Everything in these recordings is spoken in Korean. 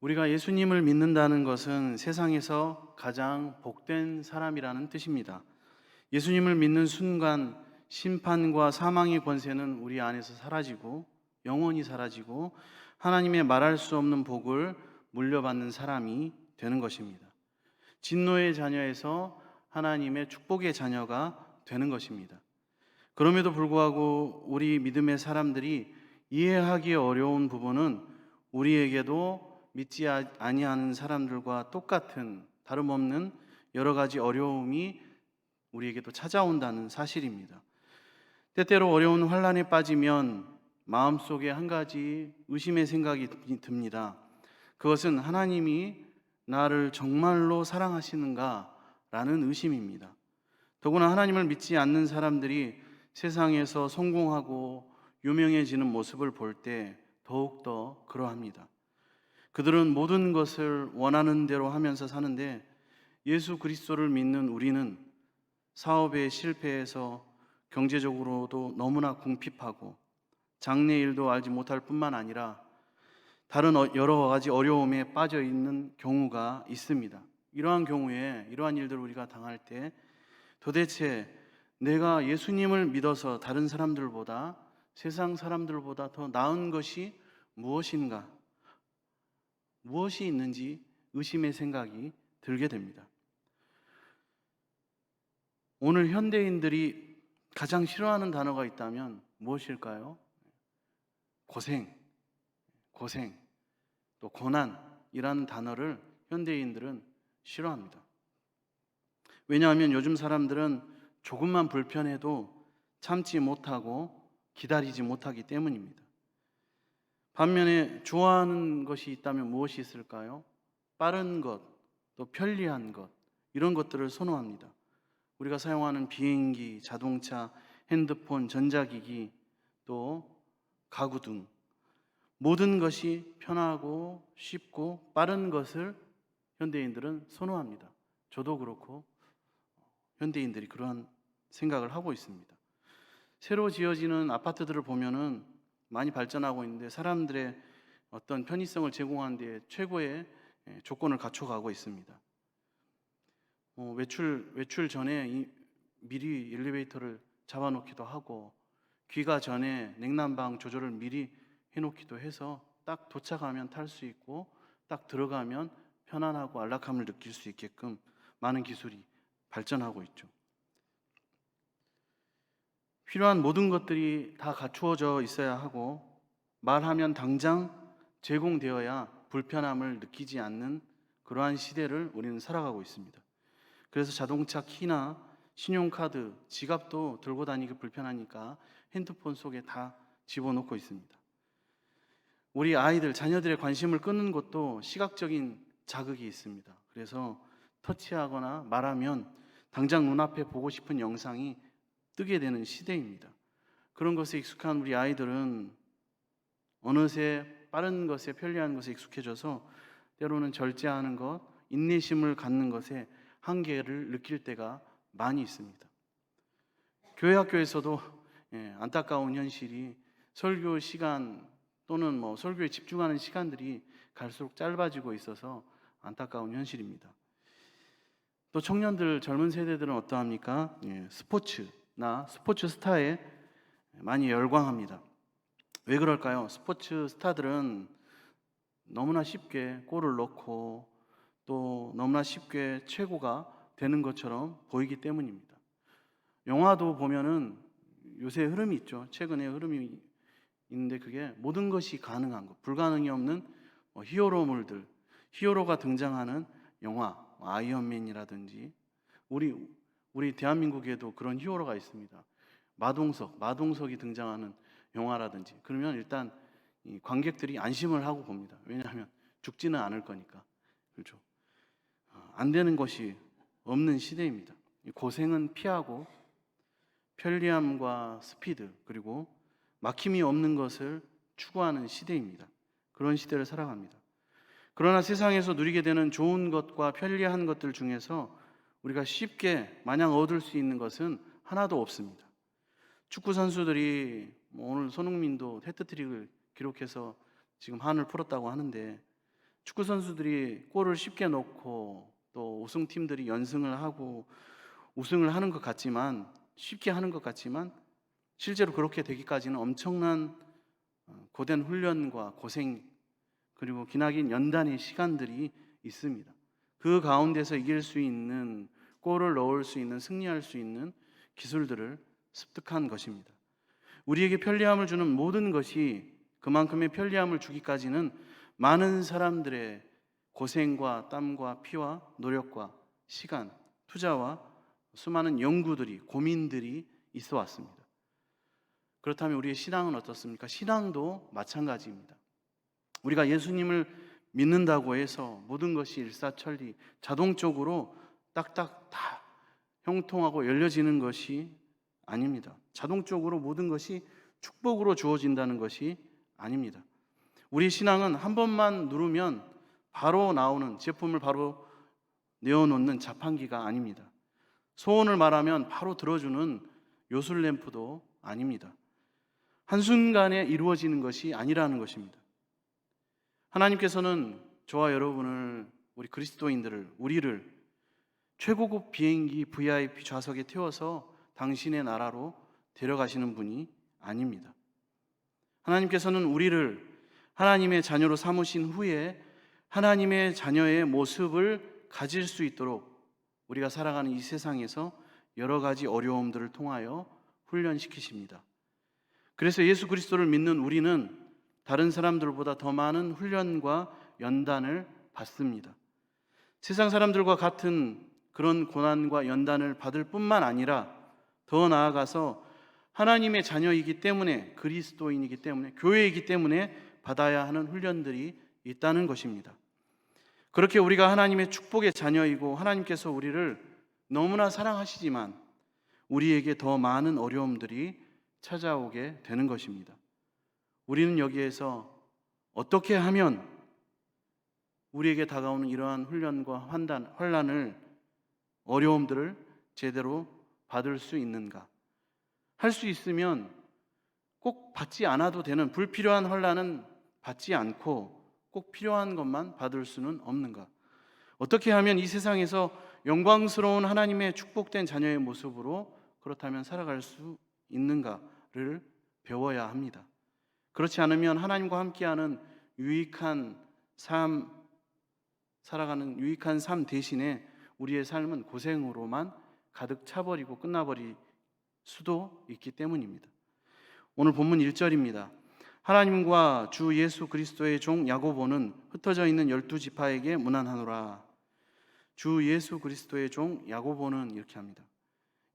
우리가 예수님을 믿는다는 것은 세상에서 가장 복된 사람이라는 뜻입니다. 예수님을 믿는 순간 심판과 사망의 권세는 우리 안에서 사라지고 영원히 사라지고 하나님의 말할 수 없는 복을 물려받는 사람이 되는 것입니다. 진노의 자녀에서 하나님의 축복의 자녀가 되는 것입니다. 그럼에도 불구하고 우리 믿음의 사람들이 이해하기 어려운 부분은 우리에게도 믿지 아- 아니하는 사람들과 똑같은 다름없는 여러 가지 어려움이 우리에게도 찾아온다는 사실입니다. 때때로 어려운 환란에 빠지면 마음속에 한 가지 의심의 생각이 듭니다. 그것은 하나님이 나를 정말로 사랑하시는가라는 의심입니다. 더구나 하나님을 믿지 않는 사람들이 세상에서 성공하고 유명해지는 모습을 볼 때 더욱더 그러합니다. 그들은 모든 것을 원하는 대로 하면서 사는데 예수 그리스도를 믿는 우리는 사업에 실패해서 경제적으로도 너무나 궁핍하고 장래 일도 알지 못할 뿐만 아니라 다른 어- 여러 가지 어려움에 빠져 있는 경우가 있습니다. 이러한 경우에 이러한 일들을 우리가 당할 때 도대체 내가 예수님을 믿어서 다른 사람들보다 세상 사람들보다 더 나은 것이 무엇인가? 무엇이 있는지 의심의 생각이 들게 됩니다. 오늘 현대인들이 가장 싫어하는 단어가 있다면 무엇일까요? 고생, 고생, 또 고난이라는 단어를 현대인들은 싫어합니다. 왜냐하면 요즘 사람들은 조금만 불편해도 참지 못하고 기다리지 못하기 때문입니다. 반면에 좋아하는 것이 있다면 무엇이 있을까요? 빠른 것, 또 편리한 것, 이런 것들을 선호합니다. 우리가 사용하는 비행기, 자동차, 핸드폰, 전자기기, 또 가구 등 모든 것이 편하고 쉽고 빠른 것을 현대인들은 선호합니다. 저도 그렇고 현대인들이 그러한 생각을 하고 있습니다. 새로 지어지는 아파트들을 보면은 많이 발전하고 있는데 사람들의 어떤 편의성을 제공하는 데 최고의 예, 조건을 갖춰가고 있습니다. 어, 외출 외출 전에 이- 미리 엘리베이터를 잡아놓기도 하고 귀가 전에 냉난방 조절을 미리 해놓기도 해서 딱 도착하면 탈 수 있고 딱 들어가면 편안하고 안락함을 느낄 수 있게끔 많은 기술이 발전하고 있죠. 필요한 모든 것들이 다 갖추어져 있어야 하고 말하면 당장 제공되어야 불편함을 느끼지 않는 그러한 시대를 우리는 살아가고 있습니다. 그래서 자동차 키나 신용카드, 지갑도 들고 다니기 불편하니까 핸드폰 속에 다 집어넣고 있습니다. 우리 아이들, 자녀들의 관심을 끄는 것도 시각적인 자극이 있습니다. 그래서 터치하거나 말하면 당장 눈앞에 보고 싶은 영상이 뜨게 되는 시대입니다. 그런 것에 익숙한 우리 아이들은 어느새 빠른 것에 편리한 것에 익숙해져서 때로는 절제하는 것, 인내심을 갖는 것에 한계를 느낄 때가 많이 있습니다. 교회 학교에서도 예, 안타까운 현실이 설교 시간 또는 뭐 설교에 집중하는 시간들이 갈수록 짧아지고 있어서 안타까운 현실입니다. 또 청년들 젊은 세대들은 어떠합니까? 예, 스포츠 나 스포츠 스타에 많이 열광합니다. 왜 그럴까요? 스포츠 스타들은 너무나 쉽게 골을 넣고 또 너무나 쉽게 최고가 되는 것처럼 보이기 때문입니다. 영화도 보면은 요새 흐름이 있죠. 최근에 흐름이 있는데 그게 모든 것이 가능한 것, 불가능이 없는 뭐 히어로물들, 히어로가 등장하는 영화, 뭐 아이언맨이라든지 우리 우리 대한민국에도 그런 히어로가 있습니다. 마동석, 마동석이 등장하는 영화라든지 그러면 일단 이 관객들이 안심을 하고 봅니다. 왜냐하면 죽지는 않을 거니까. 그렇죠. 어, 안 되는 것이 없는 시대입니다. 이 고생은 피하고 편리함과 스피드 그리고 막힘이 없는 것을 추구하는 시대입니다. 그런 시대를 살아갑니다. 그러나 세상에서 누리게 되는 좋은 것과 편리한 것들 중에서 우리가 쉽게 마냥 얻을 수 있는 것은 하나도 없습니다. 축구 선수들이 뭐 오늘 손흥민도 헤트트릭을 기록해서 지금 한을 풀었다고 하는데 축구 선수들이 골을 쉽게 넣고 또 우승 팀들이 연승을 하고 우승을 하는 것 같지만 쉽게 하는 것 같지만 실제로 그렇게 되기까지는 엄청난 어, 고된 훈련과 고생 그리고 기나긴 연단의 시간들이 있습니다. 그 가운데서 이길 수 있는 골을 넣을 수 있는 승리할 수 있는 기술들을 습득한 것입니다. 우리에게 편리함을 주는 모든 것이 그만큼의 편리함을 주기까지는 많은 사람들의 고생과 땀과 피와 노력과 시간, 투자와 수많은 연구들이 고민들이 있어 왔습니다. 그렇다면 우리의 신앙은 어떻습니까? 신앙도 마찬가지입니다. 우리가 예수님을 믿는다고 해서 모든 것이 일사천리 자동적으로 딱딱 다 형통하고 열려지는 것이 아닙니다. 자동적으로 모든 것이 축복으로 주어진다는 것이 아닙니다. 우리 신앙은 한 번만 누르면 바로 나오는 제품을 바로 내어놓는 자판기가 아닙니다. 소원을 말하면 바로 들어주는 요술 램프도 아닙니다. 한순간에 이루어지는 것이 아니라는 것입니다. 하나님께서는 저와 여러분을 우리 그리스도인들을 우리를 최고급 비행기 VIP 좌석에 태워서 당신의 나라로 데려가시는 분이 아닙니다. 하나님께서는 우리를 하나님의 자녀로 삼으신 후에 하나님의 자녀의 모습을 가질 수 있도록 우리가 살아가는 이 세상에서 여러 가지 어려움들을 통하여 훈련시키십니다. 그래서 예수 그리스도를 믿는 우리는 다른 사람들보다 더 많은 훈련과 연단을 받습니다. 세상 사람들과 같은 그런 고난과 연단을 받을 뿐만 아니라 더 나아가서 하나님의 자녀이기 때문에 그리스도인이기 때문에 교회이기 때문에 받아야 하는 훈련들이 있다는 것입니다. 그렇게 우리가 하나님의 축복의 자녀이고 하나님께서 우리를 너무나 사랑하시지만 우리에게 더 많은 어려움들이 찾아오게 되는 것입니다. 우리는 여기에서 어떻게 하면 우리에게 다가오는 이러한 훈련과 환단, 환란을 어려움들을 제대로 받을 수 있는가? 할 수 있으면 꼭 받지 않아도 되는 불필요한 환란은 받지 않고 꼭 필요한 것만 받을 수는 없는가? 어떻게 하면 이 세상에서 영광스러운 하나님의 축복된 자녀의 모습으로 그렇다면 살아갈 수 있는가를 배워야 합니다. 그렇지 않으면 하나님과 함께하는 유익한 삶 살아가는 유익한 삶 대신에 우리의 삶은 고생으로만 가득 차버리고 끝나버릴 수도 있기 때문입니다. 오늘 본문 1절입니다. 하나님과 주 예수 그리스도의 종 야고보는 흩어져 있는 열두 지파에게 문안하노라. 주 예수 그리스도의 종 야고보는 이렇게 합니다.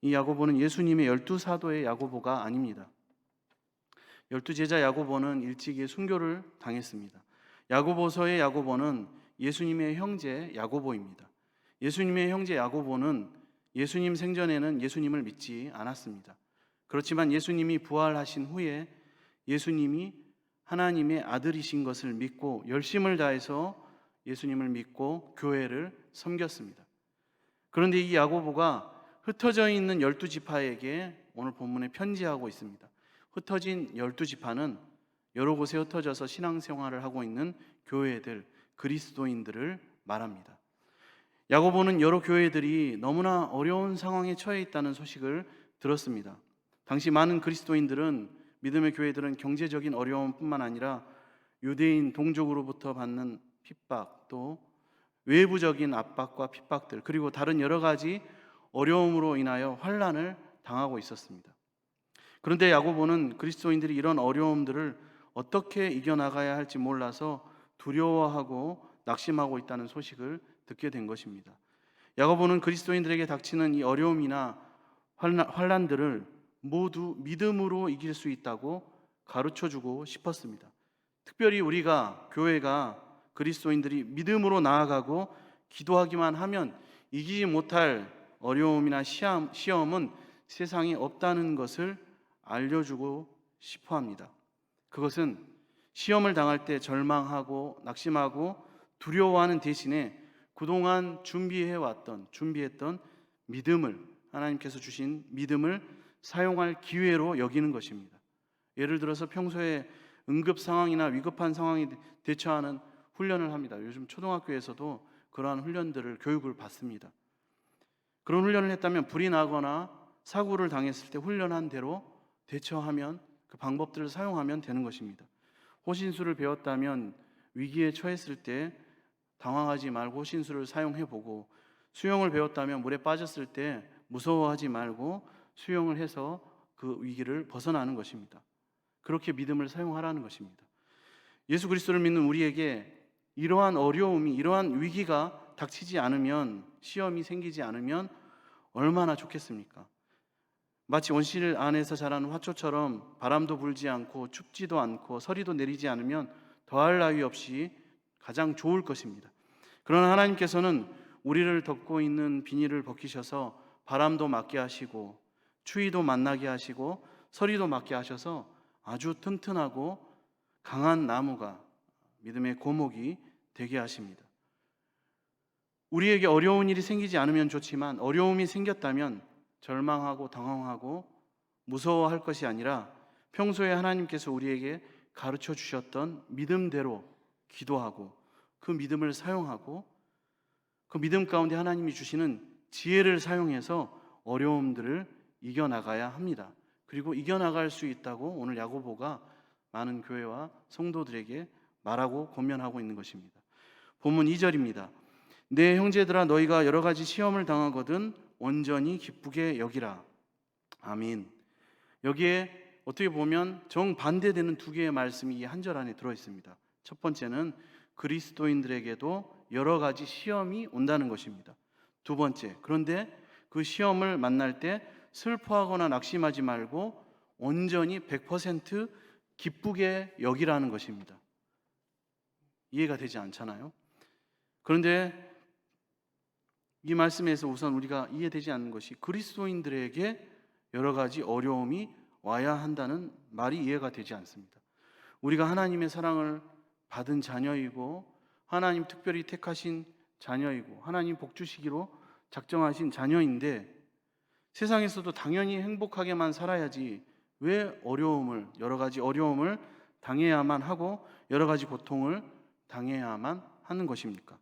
이 야고보는 예수님의 열두 사도의 야고보가 아닙니다. 열두 제자 야고보는 일찍이 순교를 당했습니다. 야고보서의 야고보는 예수님의 형제 야고보입니다. 예수님의 형제 야고보는 예수님 생전에는 예수님을 믿지 않았습니다. 그렇지만 예수님이 부활하신 후에 예수님이 하나님의 아들이신 것을 믿고 열심을 다해서 예수님을 믿고 교회를 섬겼습니다. 그런데 이 야고보가 흩어져 있는 열두 지파에게 오늘 본문에 편지하고 있습니다. 흩어진 열두 지파는 여러 곳에 흩어져서 신앙생활을 하고 있는 교회들, 그리스도인들을 말합니다. 야고보는 여러 교회들이 너무나 어려운 상황에 처해 있다는 소식을 들었습니다. 당시 많은 그리스도인들은 믿음의 교회들은 경제적인 어려움뿐만 아니라 유대인 동족으로부터 받는 핍박 또 외부적인 압박과 핍박들 그리고 다른 여러 가지 어려움으로 인하여 환란을 당하고 있었습니다. 그런데 야고보는 그리스도인들이 이런 어려움들을 어떻게 이겨나가야 할지 몰라서 두려워하고 낙심하고 있다는 소식을 듣게 된 것입니다. 야고보는 그리스도인들에게 닥치는 이 어려움이나 환란들을 모두 믿음으로 이길 수 있다고 가르쳐 주고 싶었습니다. 특별히 우리가 교회가 그리스도인들이 믿음으로 나아가고 기도하기만 하면 이기지 못할 어려움이나 시험, 시험은 세상에 없다는 것을 알려주고 싶어 합니다. 그것은 시험을 당할 때 절망하고 낙심하고 두려워하는 대신에 그동안 준비해 왔던, 준비했던 믿음을, 하나님께서 주신 믿음을 사용할 기회로 여기는 것입니다. 예를 들어서 평소에 응급 상황이나 위급한 상황에 대처하는 훈련을 합니다. 요즘 초등학교에서도 그러한 훈련들을 교육을 받습니다. 그런 훈련을 했다면 불이 나거나 사고를 당했을 때 훈련한 대로 대처하면 그 방법들을 사용하면 되는 것입니다. 호신술을 배웠다면 위기에 처했을 때 당황하지 말고 호신술을 사용해 보고 수영을 배웠다면 물에 빠졌을 때 무서워하지 말고 수영을 해서 그 위기를 벗어나는 것입니다. 그렇게 믿음을 사용하라는 것입니다. 예수 그리스도를 믿는 우리에게 이러한 어려움이 이러한 위기가 닥치지 않으면 시험이 생기지 않으면 얼마나 좋겠습니까? 마치 온실 안에서 자라는 화초처럼 바람도 불지 않고 춥지도 않고 서리도 내리지 않으면 더할 나위 없이 가장 좋을 것입니다. 그러나 하나님께서는 우리를 덮고 있는 비닐을 벗기셔서 바람도 맞게 하시고 추위도 만나게 하시고 서리도 맞게 하셔서 아주 튼튼하고 강한 나무가 믿음의 고목이 되게 하십니다. 우리에게 어려운 일이 생기지 않으면 좋지만 어려움이 생겼다면 절망하고 당황하고 무서워할 것이 아니라 평소에 하나님께서 우리에게 가르쳐 주셨던 믿음대로 기도하고 그 믿음을 사용하고 그 믿음 가운데 하나님이 주시는 지혜를 사용해서 어려움들을 이겨나가야 합니다. 그리고 이겨나갈 수 있다고 오늘 야고보가 많은 교회와 성도들에게 말하고 권면하고 있는 것입니다. 본문 2절입니다. 내 형제들아 너희가 여러 가지 시험을 당하거든 온전히 기쁘게 여기라. 아멘. 여기에 어떻게 보면 정반대되는 두 개의 말씀이 한절 안에 들어 있습니다. 첫 번째는 그리스도인들에게도 여러 가지 시험이 온다는 것입니다. 두 번째, 그런데 그 시험을 만날 때 슬퍼하거나 낙심하지 말고 온전히 100% 기쁘게 여기라는 것입니다. 이해가 되지 않잖아요. 그런데 이 말씀에서 우선 우리가 이해되지 않는 것이 그리스도인들에게 여러 가지 어려움이 와야 한다는 말이 이해가 되지 않습니다. 우리가 하나님의 사랑을 받은 자녀이고 하나님 특별히 택하신 자녀이고 하나님 복 주시기로 작정하신 자녀인데 세상에서도 당연히 행복하게만 살아야지 왜 어려움을 여러 가지 어려움을 당해야만 하고 여러 가지 고통을 당해야만 하는 것입니까?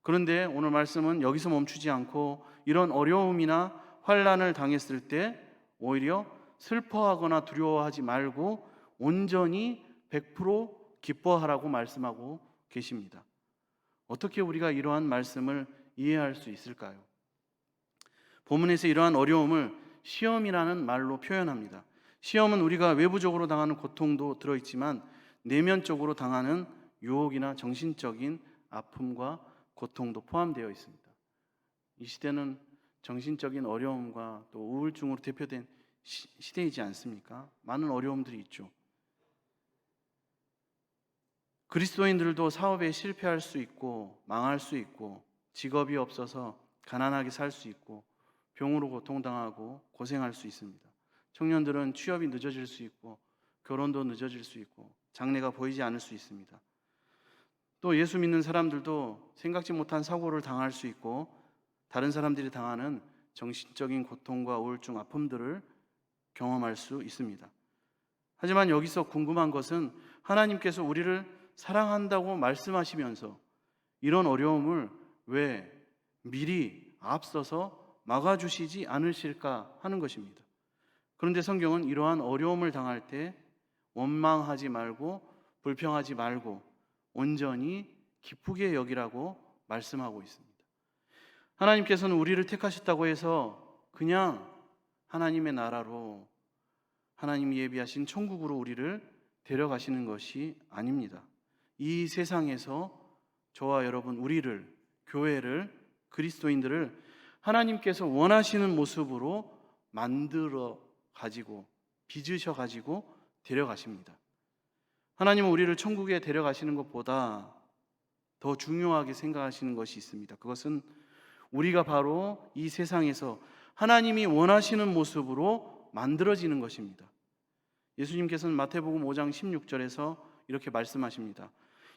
그런데 오늘 말씀은 여기서 멈추지 않고 이런 어려움이나 환란을 당했을 때 오히려 슬퍼하거나 두려워하지 말고 온전히 100% 기뻐하라고 말씀하고 계십니다. 어떻게 우리가 이러한 말씀을 이해할 수 있을까요? 본문에서 이러한 어려움을 시험이라는 말로 표현합니다. 시험은 우리가 외부적으로 당하는 고통도 들어있지만 내면적으로 당하는 유혹이나 정신적인 아픔과 고통도 포함되어 있습니다. 이 시대는 정신적인 어려움과 또 우울증으로 대표된 시, 시대이지 않습니까? 많은 어려움들이 있죠. 그리스도인들도 사업에 실패할 수 있고 망할 수 있고 직업이 없어서 가난하게 살 수 있고 병으로 고통당하고 고생할 수 있습니다. 청년들은 취업이 늦어질 수 있고 결혼도 늦어질 수 있고 장래가 보이지 않을 수 있습니다. 또 예수 믿는 사람들도 생각지 못한 사고를 당할 수 있고 다른 사람들이 당하는 정신적인 고통과 우울증, 아픔들을 경험할 수 있습니다. 하지만 여기서 궁금한 것은 하나님께서 우리를 사랑한다고 말씀하시면서 이런 어려움을 왜 미리 앞서서 막아주시지 않으실까 하는 것입니다. 그런데 성경은 이러한 어려움을 당할 때 원망하지 말고 불평하지 말고 온전히 기쁘게 여기라고 말씀하고 있습니다. 하나님께서는 우리를 택하셨다고 해서 그냥 하나님의 나라로 하나님이 예비하신 천국으로 우리를 데려가시는 것이 아닙니다. 이 세상에서 저와 여러분 우리를 교회를 그리스도인들을 하나님께서 원하시는 모습으로 만들어 가지고 빚으셔 가지고 데려가십니다. 하나님은 우리를 천국에 데려가시는 것보다 더 중요하게 생각하시는 것이 있습니다. 그것은 우리가 바로 이 세상에서 하나님이 원하시는 모습으로 만들어지는 것입니다. 예수님께서는 마태복음 5장 16절에서 이렇게 말씀하십니다.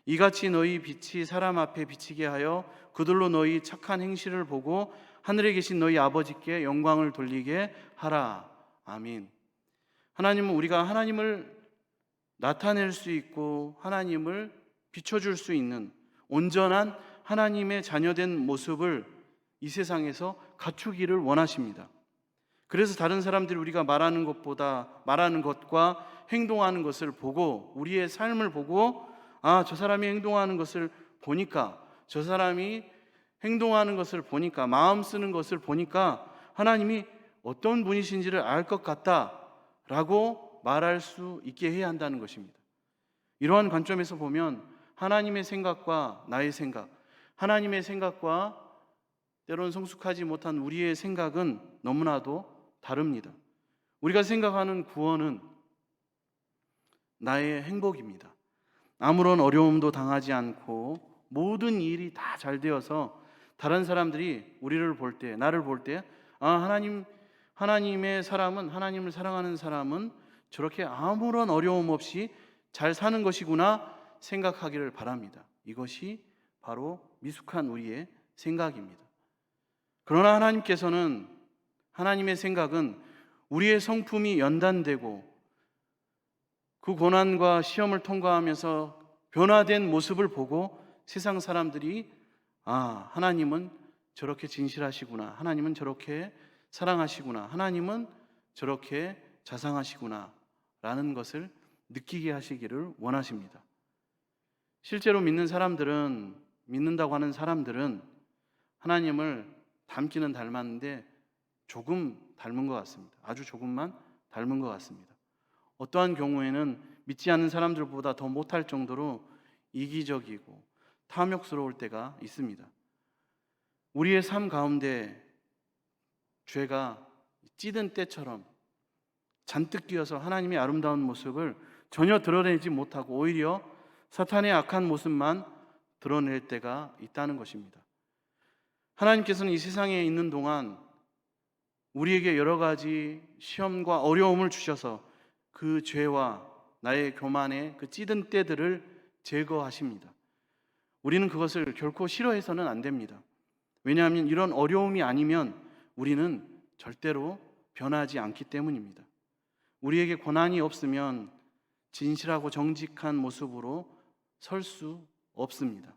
이같이 너희 빛이 사람 앞에 비치게 하여 그들로 너희 착한 행실을 보고 하늘에 계신 너희 아버지께 영광을 돌리게 하라. 아멘. 하나님은 우리가 하나님을 나타낼 수 있고 하나님을 비춰줄 수 있는 온전한 하나님의 자녀된 모습을 이 세상에서 갖추기를 원하십니다. 그래서 다른 사람들이 우리가 말하는 것보다 말하는 것과 행동하는 것을 보고 우리의 삶을 보고 아, 저 사람이 행동하는 것을 보니까 저 사람이 행동하는 것을 보니까 마음 쓰는 것을 보니까 하나님이 어떤 분이신지를 알 것 같다라고 말할 수 있게 해야 한다는 것입니다. 이러한 관점에서 보면 하나님의 생각과 나의 생각, 하나님의 생각과 때로는 성숙하지 못한 우리의 생각은 너무나도 다릅니다. 우리가 생각하는 구원은 나의 행복입니다. 아무런 어려움도 당하지 않고 모든 일이 다 잘 되어서 다른 사람들이 우리를 볼 때, 나를 볼 때, 아, 하나님, 하나님의 사람은, 하나님을 사랑하는 사람은 저렇게 아무런 어려움 없이 잘 사는 것이구나 생각하기를 바랍니다. 이것이 바로 미숙한 우리의 생각입니다. 그러나 하나님께서는 하나님의 생각은 우리의 성품이 연단되고 그 고난과 시험을 통과하면서 변화된 모습을 보고 세상 사람들이 아, 하나님은 저렇게 진실하시구나. 하나님은 저렇게 사랑하시구나. 하나님은 저렇게 자상하시구나. 라는 것을 느끼게 하시기를 원하십니다. 실제로 믿는 사람들은, 믿는다고 하는 사람들은 하나님을 닮기는 닮았는데 조금 닮은 것 같습니다. 아주 조금만 닮은 것 같습니다. 어떠한 경우에는 믿지 않는 사람들보다 더 못할 정도로 이기적이고 탐욕스러울 때가 있습니다. 우리의 삶 가운데 죄가 찌든 때처럼 잔뜩 끼어서 하나님의 아름다운 모습을 전혀 드러내지 못하고 오히려 사탄의 악한 모습만 드러낼 때가 있다는 것입니다. 하나님께서는 이 세상에 있는 동안 우리에게 여러 가지 시험과 어려움을 주셔서 그 죄와 나의 교만의 그 찌든 때들을 제거하십니다. 우리는 그것을 결코 싫어해서는 안 됩니다. 왜냐하면 이런 어려움이 아니면 우리는 절대로 변하지 않기 때문입니다. 우리에게 고난이 없으면 진실하고 정직한 모습으로 설 수 없습니다.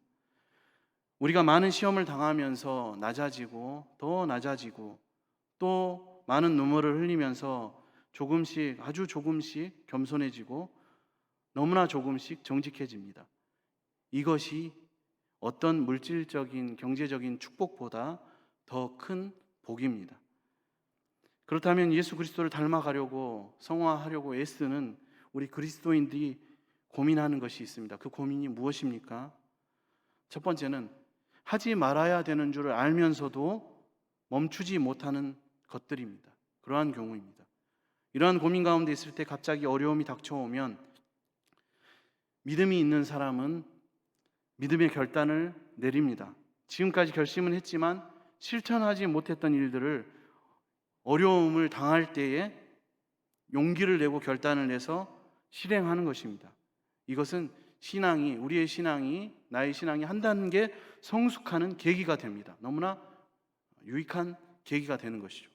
우리가 많은 시험을 당하면서 낮아지고 더 낮아지고 또 많은 눈물을 흘리면서 조금씩 아주 조금씩 겸손해지고 너무나 조금씩 정직해집니다. 이것이 어떤 물질적인 경제적인 축복보다 더 큰 복입니다. 그렇다면 예수 그리스도를 닮아가려고 성화하려고 애쓰는 우리 그리스도인들이 고민하는 것이 있습니다. 그 고민이 무엇입니까? 첫 번째는 하지 말아야 되는 줄을 알면서도 멈추지 못하는 것들입니다. 그러한 경우입니다. 이러한 고민 가운데 있을 때 갑자기 어려움이 닥쳐오면 믿음이 있는 사람은 믿음의 결단을 내립니다. 지금까지 결심은 했지만 실천하지 못했던 일들을 어려움을 당할 때에 용기를 내고 결단을 내서 실행하는 것입니다. 이것은 신앙이 우리의 신앙이 나의 신앙이 한 단계 성숙하는 계기가 됩니다. 너무나 유익한 계기가 되는 것이죠.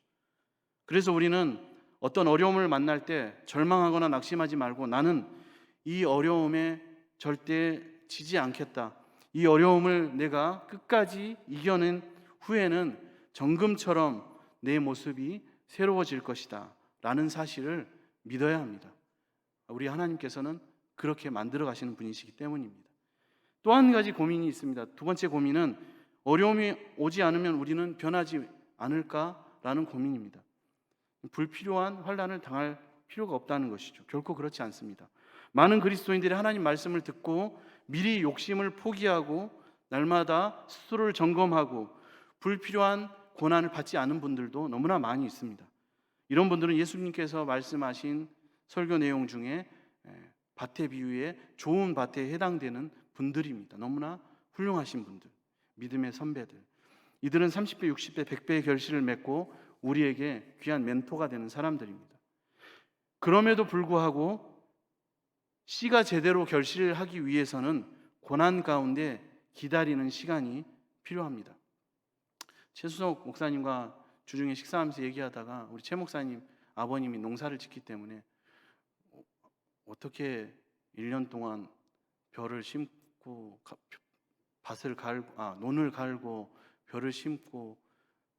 그래서 우리는 어떤 어려움을 만날 때 절망하거나 낙심하지 말고 나는 이 어려움에 절대 지지 않겠다. 이 어려움을 내가 끝까지 이겨낸 후에는 정금처럼 내 모습이 새로워질 것이다. 라는 사실을 믿어야 합니다. 우리 하나님께서는 그렇게 만들어 가시는 분이시기 때문입니다. 또 한 가지 고민이 있습니다. 두 번째 고민은 어려움이 오지 않으면 우리는 변하지 않을까라는 고민입니다. 불필요한 환란을 당할 필요가 없다는 것이죠. 결코 그렇지 않습니다. 많은 그리스도인들이 하나님 말씀을 듣고 미리 욕심을 포기하고 날마다 스스로를 점검하고 불필요한 고난을 받지 않은 분들도 너무나 많이 있습니다. 이런 분들은 예수님께서 말씀하신 설교 내용 중에 밭의 비유에 좋은 밭에 해당되는 분들입니다. 너무나 훌륭하신 분들, 믿음의 선배들. 이들은 30배, 60배, 100배의 결실을 맺고 우리에게 귀한 멘토가 되는 사람들입니다. 그럼에도 불구하고 씨가 제대로 결실을 하기 위해서는 고난 가운데 기다리는 시간이 필요합니다. 최수석 목사님과 주중에 식사하면서 얘기하다가 우리 최 목사님 아버님이 농사를 짓기 때문에 어떻게 1년 동안 벼를 심고 밭을 갈고 아 논을 갈고 벼를 심고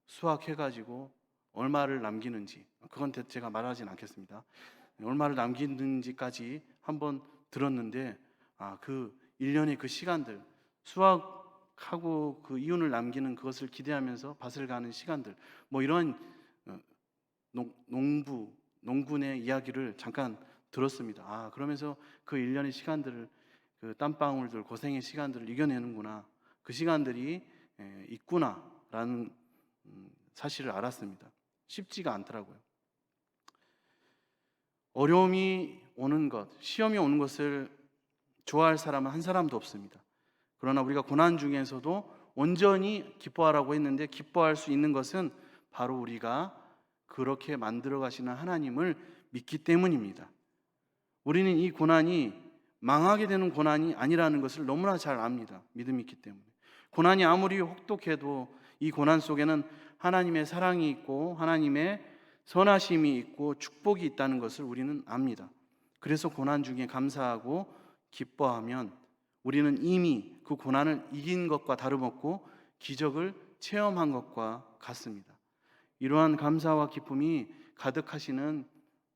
수확해 가지고 얼마를 남기는지 그건 대- 제가 말하진 않겠습니다. 얼마를 남기는지까지 한번 들었는데 아 그 1년의 그 시간들 수확하고 그 이윤을 남기는 그것을 기대하면서 밭을 가는 시간들 뭐 이런 어, 농, 농부 농군의 이야기를 잠깐 들었습니다. 아 그러면서 그 1년의 시간들을 그 땀방울들 고생의 시간들을 이겨내는구나 그 시간들이 에, 있구나라는 음, 사실을 알았습니다. 쉽지가 않더라고요. 어려움이 오는 것, 시험이 오는 것을 좋아할 사람은 한 사람도 없습니다. 그러나 우리가 고난 중에서도 온전히 기뻐하라고 했는데 기뻐할 수 있는 것은 바로 우리가 그렇게 만들어 가시는 하나님을 믿기 때문입니다. 우리는 이 고난이 망하게 되는 고난이 아니라는 것을 너무나 잘 압니다. 믿음이 있기 때문에. 고난이 아무리 혹독해도 이 고난 속에는 하나님의 사랑이 있고 하나님의 선하심이 있고 축복이 있다는 것을 우리는 압니다. 그래서 고난 중에 감사하고 기뻐하면 우리는 이미 그 고난을 이긴 것과 다름없고 기적을 체험한 것과 같습니다. 이러한 감사와 기쁨이 가득하시는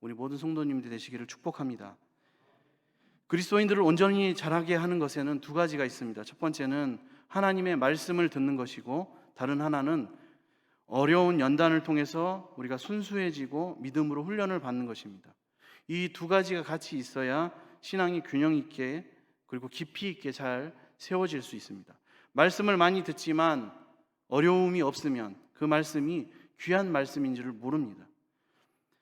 우리 모든 성도님들 되시기를 축복합니다. 그리스도인들을 온전히 자라게 하는 것에는 두 가지가 있습니다. 첫 번째는 하나님의 말씀을 듣는 것이고 다른 하나는 어려운 연단을 통해서 우리가 순수해지고 믿음으로 훈련을 받는 것입니다. 이 두 가지가 같이 있어야 신앙이 균형 있게 그리고 깊이 있게 잘 세워질 수 있습니다. 말씀을 많이 듣지만 어려움이 없으면 그 말씀이 귀한 말씀인 줄을 모릅니다.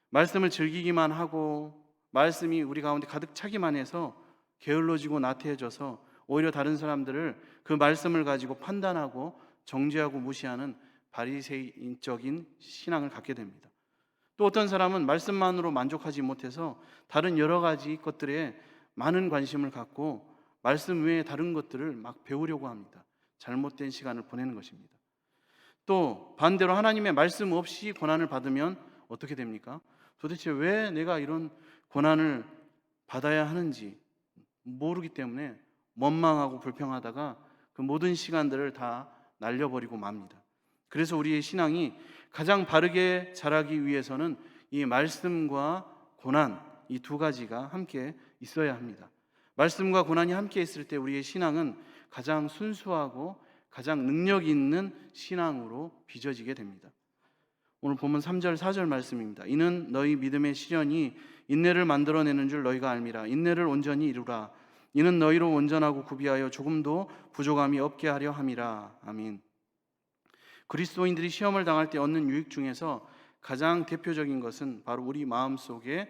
말씀을 즐기기만 하고 말씀이 우리 가운데 가득 차기만 해서 게을러지고 나태해져서 오히려 다른 사람들을 그 말씀을 가지고 판단하고 정죄하고 무시하는 바리새인적인 신앙을 갖게 됩니다. 또 어떤 사람은 말씀만으로 만족하지 못해서 다른 여러 가지 것들에 많은 관심을 갖고 말씀 외에 다른 것들을 막 배우려고 합니다. 잘못된 시간을 보내는 것입니다. 또 반대로 하나님의 말씀 없이 고난을 받으면 어떻게 됩니까? 도대체 왜 내가 이런 고난을 받아야 하는지 모르기 때문에 원망하고 불평하다가 그 모든 시간들을 다 날려버리고 맙니다. 그래서 우리의 신앙이 가장 바르게 자라기 위해서는 이 말씀과 고난 이 두 가지가 함께 있어야 합니다. 말씀과 고난이 함께 있을 때 우리의 신앙은 가장 순수하고 가장 능력 있는 신앙으로 빚어지게 됩니다. 오늘 본문 3절 4절 말씀입니다. 이는 너희 믿음의 시련이 인내를 만들어내는 줄 너희가 알미라. 인내를 온전히 이루라. 이는 너희로 온전하고 구비하여 조금도 부족함이 없게 하려 함이라. 아멘. 그리스도인들이 시험을 당할 때 얻는 유익 중에서 가장 대표적인 것은 바로 우리 마음 속에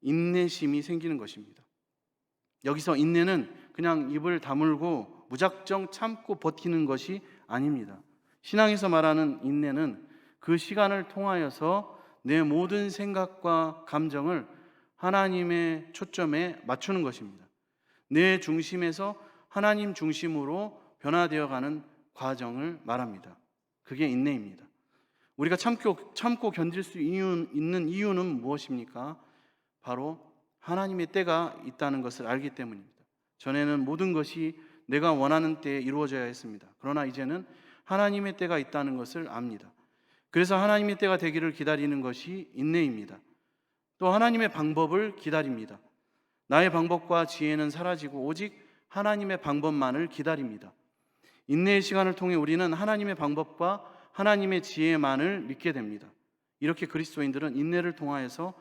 인내심이 생기는 것입니다. 여기서 인내는 그냥 입을 다물고 무작정 참고 버티는 것이 아닙니다. 신앙에서 말하는 인내는 그 시간을 통하여서 내 모든 생각과 감정을 하나님의 초점에 맞추는 것입니다. 내 중심에서 하나님 중심으로 변화되어 가는 과정을 말합니다. 그게 인내입니다. 우리가 참고, 참고 견딜 수 있는 이유는 무엇입니까? 바로 하나님의 때가 있다는 것을 알기 때문입니다. 전에는 모든 것이 내가 원하는 때에 이루어져야 했습니다. 그러나 이제는 하나님의 때가 있다는 것을 압니다. 그래서 하나님의 때가 되기를 기다리는 것이 인내입니다. 또 하나님의 방법을 기다립니다. 나의 방법과 지혜는 사라지고 오직 하나님의 방법만을 기다립니다. 인내의 시간을 통해 우리는 하나님의 방법과 하나님의 지혜만을 믿게 됩니다. 이렇게 그리스도인들은 인내를 통하여서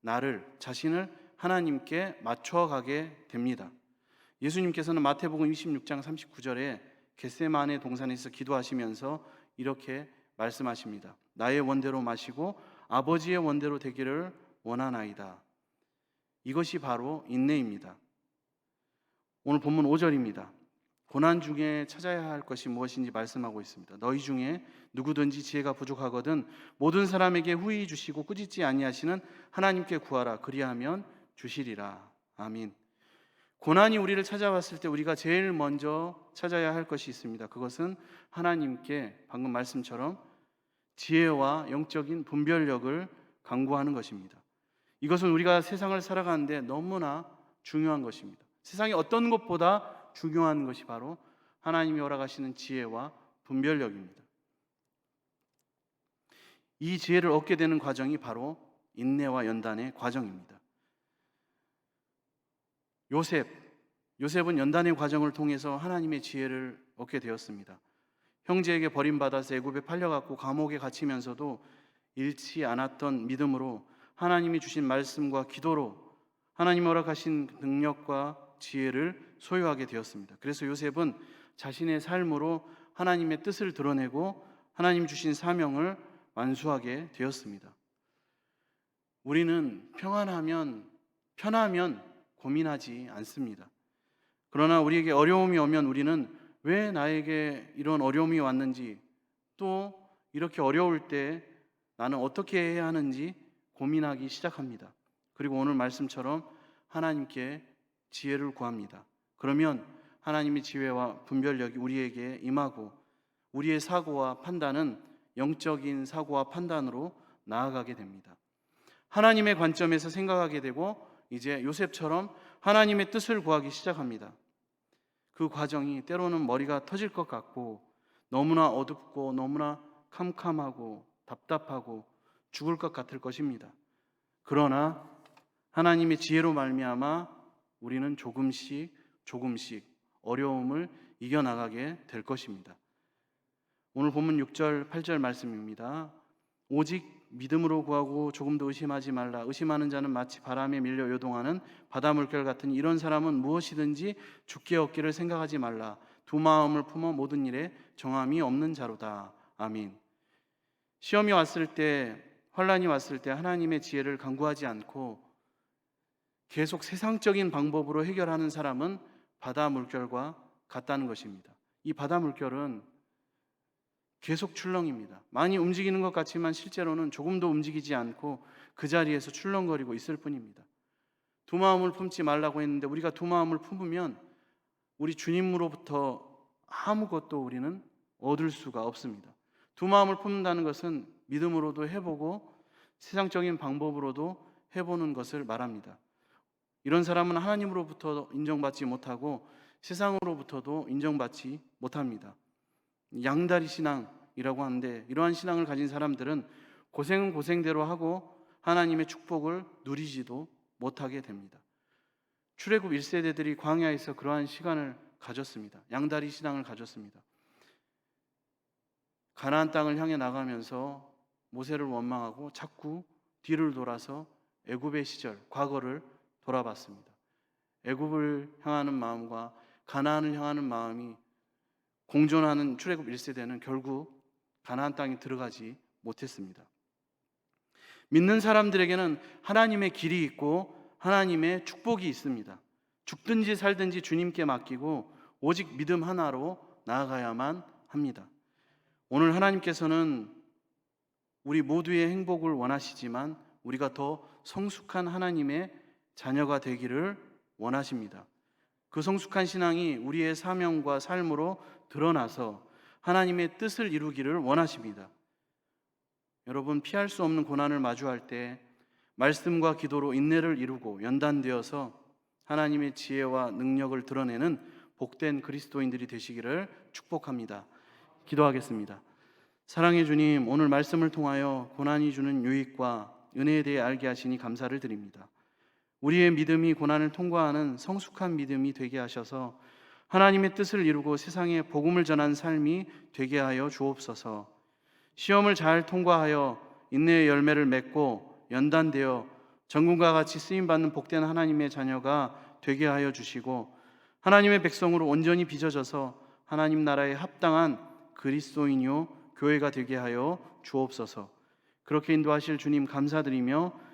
나를 자신을 하나님께 맞춰가게 됩니다. 예수님께서는 마태복음 26장 39절에 겟세마네 동산에서 기도하시면서 이렇게 말씀하십니다. 나의 원대로 마시고 아버지의 원대로 되기를 원하나이다. 이것이 바로 인내입니다. 오늘 본문 5절입니다. 고난 중에 찾아야 할 것이 무엇인지 말씀하고 있습니다. 너희 중에 누구든지 지혜가 부족하거든 모든 사람에게 후히 주시고 꾸짖지 아니하시는 하나님께 구하라 그리하면 주시리라. 아멘. 고난이 우리를 찾아왔을 때 우리가 제일 먼저 찾아야 할 것이 있습니다. 그것은 하나님께 방금 말씀처럼 지혜와 영적인 분별력을 강구하는 것입니다. 이것은 우리가 세상을 살아가는데 너무나 중요한 것입니다. 세상의 어떤 것보다 중요한 것이 바로 하나님이 허락하시는 지혜와 분별력입니다. 이 지혜를 얻게 되는 과정이 바로 인내와 연단의 과정입니다. 요셉, 요셉은 연단의 과정을 통해서 하나님의 지혜를 얻게 되었습니다. 형제에게 버림받아서 애굽에 팔려갔고 감옥에 갇히면서도 잃지 않았던 믿음으로 하나님이 주신 말씀과 기도로 하나님 허락하신 능력과 지혜를 소유하게 되었습니다. 그래서 요셉은 자신의 삶으로 하나님의 뜻을 드러내고 하나님 주신 사명을 완수하게 되었습니다. 우리는 평안하면 편하면 고민하지 않습니다. 그러나 우리에게 어려움이 오면 우리는 왜 나에게 이런 어려움이 왔는지 또 이렇게 어려울 때 나는 어떻게 해야 하는지 고민하기 시작합니다. 그리고 오늘 말씀처럼 하나님께 지혜를 구합니다. 그러면 하나님의 지혜와 분별력이 우리에게 임하고 우리의 사고와 판단은 영적인 사고와 판단으로 나아가게 됩니다. 하나님의 관점에서 생각하게 되고 이제 요셉처럼 하나님의 뜻을 구하기 시작합니다. 그 과정이 때로는 머리가 터질 것 같고 너무나 어둡고 너무나 캄캄하고 답답하고 죽을 것 같을 것입니다. 그러나 하나님의 지혜로 말미암아 우리는 조금씩 조금씩 어려움을 이겨 나가게 될 것입니다. 오늘 본문 6절 8절 말씀입니다. 오직 믿음으로 구하고 조금도 의심하지 말라. 의심하는 자는 마치 바람에 밀려 요동하는 바다 물결 같은 이런 사람은 무엇이든지 죽게 얻기를 생각하지 말라. 두 마음을 품어 모든 일에 정함이 없는 자로다. 아멘. 시험이 왔을 때 환란이 왔을 때 하나님의 지혜를 간구하지 않고 계속 세상적인 방법으로 해결하는 사람은 바다 물결과 같다는 것입니다. 이 바다 물결은 계속 출렁입니다. 많이 움직이는 것 같지만 실제로는 조금도 움직이지 않고 그 자리에서 출렁거리고 있을 뿐입니다. 두 마음을 품지 말라고 했는데 우리가 두 마음을 품으면 우리 주님으로부터 아무것도 우리는 얻을 수가 없습니다. 두 마음을 품는다는 것은 믿음으로도 해보고 세상적인 방법으로도 해보는 것을 말합니다. 이런 사람은 하나님으로부터 인정받지 못하고 세상으로부터도 인정받지 못합니다. 양다리 신앙이라고 하는데 이러한 신앙을 가진 사람들은 고생은 고생대로 하고 하나님의 축복을 누리지도 못하게 됩니다. 출애굽 1세대들이 광야에서 그러한 시간을 가졌습니다. 양다리 신앙을 가졌습니다. 가나안 땅을 향해 나가면서 모세를 원망하고 자꾸 뒤를 돌아서 애굽의 시절 과거를 돌아봤습니다. 애굽을 향하는 마음과 가나안을 향하는 마음이 공존하는 출애굽 1세대는 결국 가나안 땅에 들어가지 못했습니다. 믿는 사람들에게는 하나님의 길이 있고 하나님의 축복이 있습니다. 죽든지 살든지 주님께 맡기고 오직 믿음 하나로 나아가야만 합니다. 오늘 하나님께서는 우리 모두의 행복을 원하시지만 우리가 더 성숙한 하나님의 자녀가 되기를 원하십니다. 그 성숙한 신앙이 우리의 사명과 삶으로 드러나서 하나님의 뜻을 이루기를 원하십니다. 여러분 피할 수 없는 고난을 마주할 때 말씀과 기도로 인내를 이루고 연단되어서 하나님의 지혜와 능력을 드러내는 복된 그리스도인들이 되시기를 축복합니다. 기도하겠습니다. 사랑해 주님, 오늘 말씀을 통하여 고난이 주는 유익과 은혜에 대해 알게 하시니 감사를 드립니다. 우리의 믿음이 고난을 통과하는 성숙한 믿음이 되게 하셔서 하나님의 뜻을 이루고 세상에 복음을 전한 삶이 되게 하여 주옵소서. 시험을 잘 통과하여 인내의 열매를 맺고 연단되어 전군과 같이 쓰임 받는 복된 하나님의 자녀가 되게 하여 주시고 하나님의 백성으로 온전히 빚어져서 하나님 나라에 합당한 그리스도인요 교회가 되게 하여 주옵소서. 그렇게 인도하실 주님 감사드리며